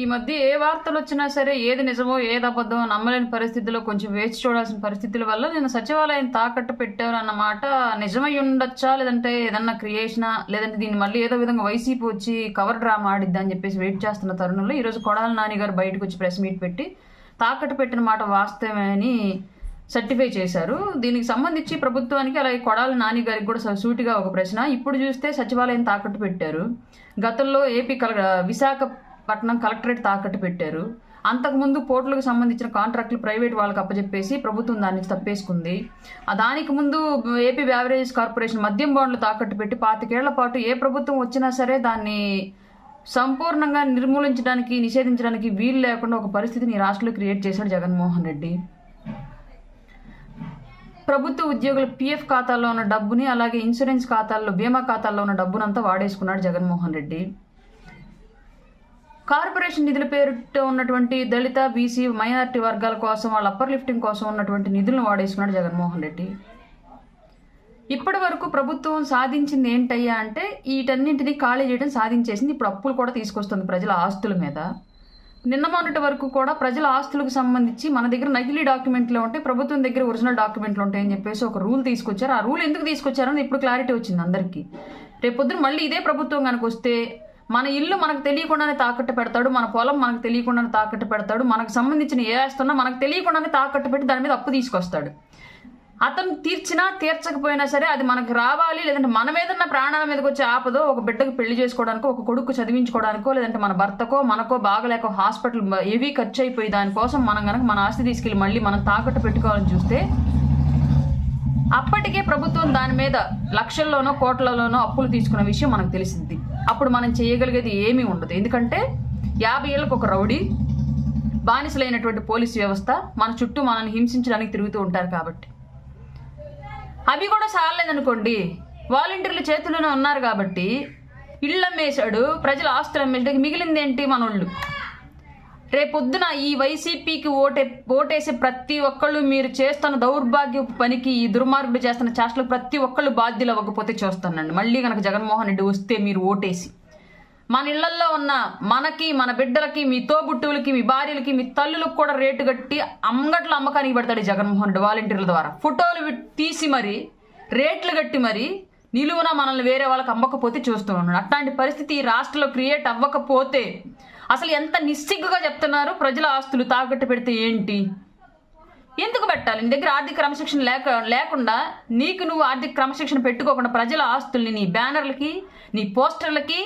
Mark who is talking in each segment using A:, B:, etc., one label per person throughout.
A: ఈ మధ్య ఏ వార్తలు వచ్చినా సరే ఏది నిజమో ఏది అబద్ధమో నమ్మలేని పరిస్థితిలో కొంచెం వేచి చూడాల్సిన పరిస్థితుల వల్ల నేను సచివాలయం తాకట్టు పెట్టాను అన్నమాట నిజమై ఉండొచ్చా? లేదంటే ఏదన్నా క్రియేషనా? లేదంటే దీన్ని మళ్ళీ ఏదో విధంగా వైసీపీ వచ్చి కవర్ డ్రామా ఆడిద్దా అని చెప్పేసి వెయిట్ చేస్తున్న తరుణంలో ఈరోజు కొడాల నాని గారు బయటకు వచ్చి ప్రెస్ మీట్ పెట్టి తాకట్టు పెట్టిన మాట వాస్తవమే అని సర్టిఫై చేశారు. దీనికి సంబంధించి ప్రభుత్వానికి అలాగే కొడాలి నాని గారికి కూడా సూటిగా ఒక ప్రశ్న. ఇప్పుడు చూస్తే సచివాలయం తాకట్టు పెట్టారు. గతంలో ఏపీ కల పట్టణం కలెక్టరేట్ తాకట్టు పెట్టారు. అంతకుముందు పోర్టులకు సంబంధించిన కాంట్రాక్టులు ప్రైవేట్ వాళ్ళకి అప్పచెప్పేసి ప్రభుత్వం దాని నుంచి తప్పేసుకుంది. దానికి ముందు ఏపీ బ్యావరేజెస్ కార్పొరేషన్ మద్యం బాండ్లు తాకట్టు పెట్టి పాతికేళ్ళ పాటు ఏ ప్రభుత్వం వచ్చినా సరే దాన్ని సంపూర్ణంగా నిర్మూలించడానికి నిషేధించడానికి వీలు లేకుండా ఒక పరిస్థితిని రాష్ట్రంలో క్రియేట్ చేశాడు జగన్మోహన్ రెడ్డి. ప్రభుత్వ ఉద్యోగుల పీఎఫ్ ఖాతాల్లో ఉన్న డబ్బుని అలాగే ఇన్సూరెన్స్ ఖాతాల్లో బీమా ఖాతాల్లో ఉన్న డబ్బునంతా వాడేసుకున్నాడు జగన్మోహన్ రెడ్డి. కార్పొరేషన్ నిధుల పేరుతో ఉన్నటువంటి దళిత బీసీ మైనారిటీ వర్గాల కోసం వాళ్ళ అప్పర్ లిఫ్టింగ్ కోసం ఉన్నటువంటి నిధులను వాడేసుకున్నాడు జగన్మోహన్ రెడ్డి. ఇప్పటి వరకు ప్రభుత్వం సాధించింది ఏంటయ్యా అంటే వీటన్నింటినీ ఖాళీ చేయడం సాధించేసింది ఇప్పుడు అప్పులు కూడా తీసుకొస్తుంది ప్రజల ఆస్తుల మీద. నిన్న మొన్నటి వరకు కూడా ప్రజల ఆస్తులకు సంబంధించి మన దగ్గర నకిలీ డాక్యుమెంట్లు ఉంటాయి ప్రభుత్వం దగ్గర ఒరిజినల్ డాక్యుమెంట్లు ఉంటాయని చెప్పేసి ఒక రూల్ తీసుకొచ్చారు. ఆ రూల్ ఎందుకు తీసుకొచ్చారని ఇప్పుడు క్లారిటీ వచ్చింది అందరికీ. రేపొద్దున మళ్ళీ ఇదే ప్రభుత్వం కనుక వస్తే మన ఇల్లు మనకు తెలియకుండానే తాకట్టు పెడతాడు మన పొలం మనకు తెలియకుండానే తాకట్టు పెడతాడు మనకు సంబంధించిన ఏ ఆస్తున్నా మనకు తెలియకుండానే తాకట్టు పెట్టి దాని మీద అప్పు తీసుకొస్తాడు. అతను తీర్చినా తీర్చకపోయినా సరే అది మనకు రావాలి లేదంటే మన మీదన్న ప్రాణాల మీదకి వచ్చే ఆపదో ఒక బిడ్డకు పెళ్ళి చేసుకోవడానికో ఒక కొడుకు చదివించుకోవడానికో లేదంటే మన భర్తకో మనకో బాగలేక హాస్పిటల్ ఏవి ఖర్చు అయిపోయి దానికోసం మనం కనుక మన ఆస్తి తీసుకెళ్ళి మళ్ళీ మనం తాకట్టు పెట్టుకోవాలని చూస్తే అప్పటికే ప్రభుత్వం దాని మీద లక్షల్లోనో కోట్లలోనో అప్పులు తీసుకున్న విషయం మనకు తెలిసింది. అప్పుడు మనం చేయగలిగేది ఏమీ ఉండదు. ఎందుకంటే యాభై ఏళ్ళకు ఒక రౌడీ బానిసలైనటువంటి పోలీస్ వ్యవస్థ మన చుట్టూ మనల్ని హింసించడానికి తిరుగుతూ ఉంటారు కాబట్టి. అవి కూడా చాలలేదనుకోండి వాలంటీర్లు చేతుల్లోనే ఉన్నారు కాబట్టి ఇళ్ళు అమ్మేశాడు ప్రజల ఆస్తులు అమ్మేసాడు మిగిలింది ఏంటి మనోళ్ళు? రేపొద్దున ఈ వైసీపీకి ఓటే ఓటేసే ప్రతి ఒక్కళ్ళు మీరు చేస్తున్న దౌర్భాగ్య పనికి ఈ దుర్మార్గుడు చేస్తున్న చేష్టలు ప్రతి ఒక్కళ్ళు బాధ్యులు అవ్వకపోతే చూస్తానండి. మళ్ళీ కనుక జగన్మోహన్ రెడ్డి వస్తే మీరు ఓటేసి మన ఇళ్ళల్లో ఉన్న మనకి మన బిడ్డలకి మీ తోబుట్టువులకి మీ భార్యలకి మీ తల్లులకు కూడా రేటు కట్టి అంగట్లో అమ్మకానికి పెడతాడు జగన్మోహన్ రెడ్డి వాలంటీర్ల ద్వారా. ఫోటోలు తీసి మరి రేట్లు కట్టి మరి నిలువున మనల్ని వేరే వాళ్ళకి అమ్మకపోతే చూస్తూ ఉన్నాడు అట్లాంటి పరిస్థితి ఈ రాష్ట్రంలో క్రియేట్ అవ్వకపోతే అసలు ఎంత నిస్సిగ్గుగా చెప్తున్నారు? ప్రజల ఆస్తులు తాకట్టు పెడితే ఏంటి? ఎందుకు పెట్టాలి? నీ దగ్గర ఆర్థిక క్రమశిక్షణ లేక లేకుండా నీకు నువ్వు ఆర్థిక క్రమశిక్షణ పెట్టుకోకుండా ప్రజల ఆస్తుల్ని నీ బ్యానర్లకి నీ పోస్టర్లకి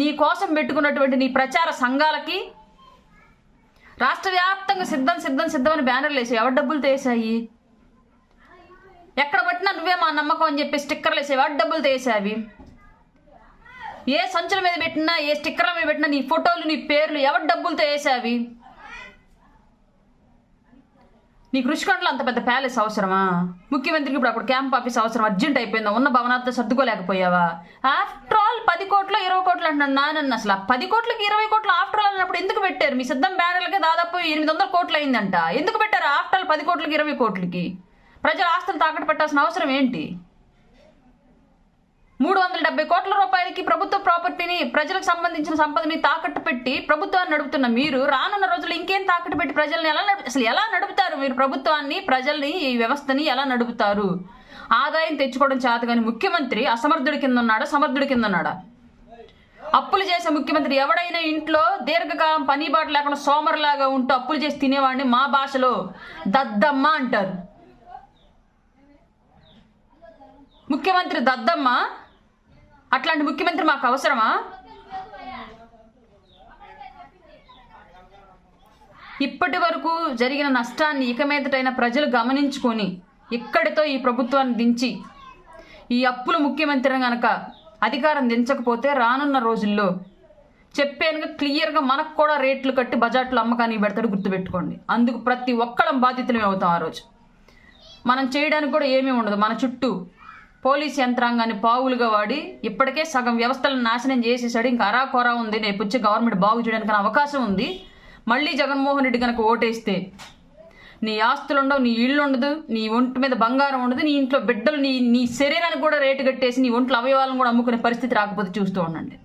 A: నీ కోసం పెట్టుకున్నటువంటి నీ ప్రచార సంఘాలకి రాష్ట్ర వ్యాప్తంగా సిద్ధం సిద్ధం సిద్ధం అని బ్యానర్లు వేసాయి. ఎవరి డబ్బులు తీసాయి ఎక్కడ పట్టినా నువ్వే మా నమ్మకం అని చెప్పి స్టిక్కర్లు వేసాయి. ఎవరి డబ్బులు తీసావి ఏ సంచుల మీద పెట్టినా ఏ స్టిక్కర్ల మీద పెట్టినా నీ ఫోటోలు నీ పేర్లు ఎవరి డబ్బులతో వేసావి? నీ కృషికొండలో అంత పెద్ద ప్యాలెస్ అవసరమా? ముఖ్యమంత్రికి ఇప్పుడు అప్పుడు క్యాంప్ ఆఫీస్ అవసరం అర్జెంట్ అయిపోయిందా? ఉన్న భవనాలతో సర్దుకోలేకపోయావా? ఆఫ్టర్ ఆల్ పది కోట్లు ఇరవై కోట్లు అంటున్నాను నానన్న అసలు. ఆ పది కోట్లకి ఇరవై కోట్లు ఆఫ్టర్ ఆల్ అన్నప్పుడు ఎందుకు పెట్టారు? మీ సిద్ధం బ్యానర్లకి దాదాపు ఎనిమిది వందల కోట్లు అయిందంట. ఎందుకు పెట్టారు? ఆఫ్టర్ ఆల్ పది కోట్లకి ఇరవై కోట్లకి. ప్రజల ఆస్తులు తాకట్టు పెట్టాల్సిన అవసరం ఏంటి? మూడు వందల డెబ్బై కోట్ల రూపాయలకి ప్రభుత్వ ప్రాపర్టీని ప్రజలకు సంబంధించిన సంపదని తాకట్టు పెట్టి ప్రభుత్వాన్ని నడుపుతున్న మీరు రానున్న రోజులు ఇంకేం తాకట్టు పెట్టి ప్రజల్ని ఎలా అసలు ఎలా నడుపుతారు మీరు ప్రభుత్వాన్ని ప్రజల్ని ఈ వ్యవస్థని ఎలా నడుపుతారు? ఆదాయం తెచ్చుకోవడం చేత కానీ ముఖ్యమంత్రి అసమర్థుడి కింద ఉన్నాడా సమర్థుడి కింద ఉన్నాడా అప్పులు చేసే ముఖ్యమంత్రి ఎవడైనా ఇంట్లో దీర్ఘకాలం పని బాటు లేకుండా సోమరులాగా ఉంటూ అప్పులు చేసి తినేవాడిని మా భాషలో దద్దమ్మ అంటారు. ముఖ్యమంత్రి దద్దమ్మ అట్లాంటి ముఖ్యమంత్రి మాకు అవసరమా? ఇప్పటి వరకు జరిగిన నష్టాన్ని ఇక మీదటైన ప్రజలు గమనించుకొని ఇక్కడితో ఈ ప్రభుత్వాన్ని దించి ఈ అప్పులు ముఖ్యమంత్రిని గనక అధికారం దించకపోతే రానున్న రోజుల్లో చెప్పానుగా క్లియర్గా మనకు కూడా రేట్లు కట్టి బజార్లో అమ్మకానికి పెడతాడు గుర్తుపెట్టుకోండి. అందుకు ప్రతి ఒక్కళ్ళం బాధితులమే అవుతాం ఆ రోజు. మనం చేయడానికి కూడా ఏమీ ఉండదు. మన చుట్టూ పోలీస్ యంత్రాంగాన్ని పావులుగా వాడి ఇప్పటికే సగం వ్యవస్థలను నాశనం చేసేసాడు ఇంకా అరాకొరా ఉంది. నేను వచ్చి గవర్నమెంట్ బాగు చేయడానికి అవకాశం ఉంది. మళ్ళీ జగన్మోహన్ రెడ్డి కనుక ఓటేస్తే నీ ఆస్తులు ఉండవు నీ ఇల్లు ఉండదు నీ ఒంటి మీద బంగారం ఉండదు నీ ఇంట్లో బిడ్డలు నీ నీ శరీరానికి కూడా రేటు కట్టేసి నీ ఒంట్లో అవయవాలను కూడా అమ్ముకునే పరిస్థితి రాకపోతే చూస్తూ ఉండండి.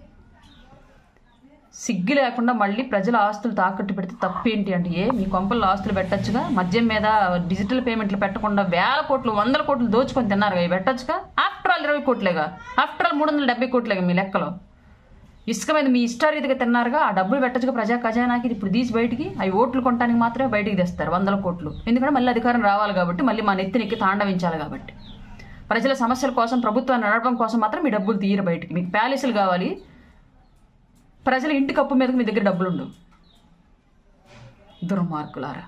A: సిగ్గు లేకుండా మళ్ళీ ప్రజల ఆస్తులు తాకట్టు పెడితే తప్పేంటి అంటే ఏ మీ కొంపల్లో ఆస్తులు పెట్టచ్చుగా? మద్యం మీద డిజిటల్ పేమెంట్లు పెట్టకుండా వేల కోట్లు వందల కోట్లు దోచుకొని తిన్నారు ఇవి పెట్టొచ్చుగా? ఆఫ్టర్ ఆల్ ఇరవై కోట్లేగా? ఆఫ్టర్ ఆల్ మూడు వందల డెబ్బై కోట్లేగా మీ లెక్కలో? ఇసుక మీద మీ ఇష్టారీతిగా తిన్నారుగా ఆ డబ్బులు పెట్టచ్చుగా ప్రజా ఖజానాకి ఇప్పుడు తీసి బయటికి అవి ఓట్లు కొనడానికి మాత్రమే బయటికి తెస్తారు వందల కోట్లు. ఎందుకంటే మళ్ళీ అధికారం రావాలి కాబట్టి మళ్ళీ మా నెత్తినెక్కి తాండవించాలి కాబట్టి. ప్రజల సమస్యల కోసం ప్రభుత్వాన్ని నడపడం కోసం మాత్రం మీ డబ్బులు తీయరు బయటికి. మీకు ప్యాలెస్లు కావాలి ప్రజల ఇంటి కప్పు మీదకి మీ దగ్గర డబ్బులు ఉండవు దుర్మార్గులారా.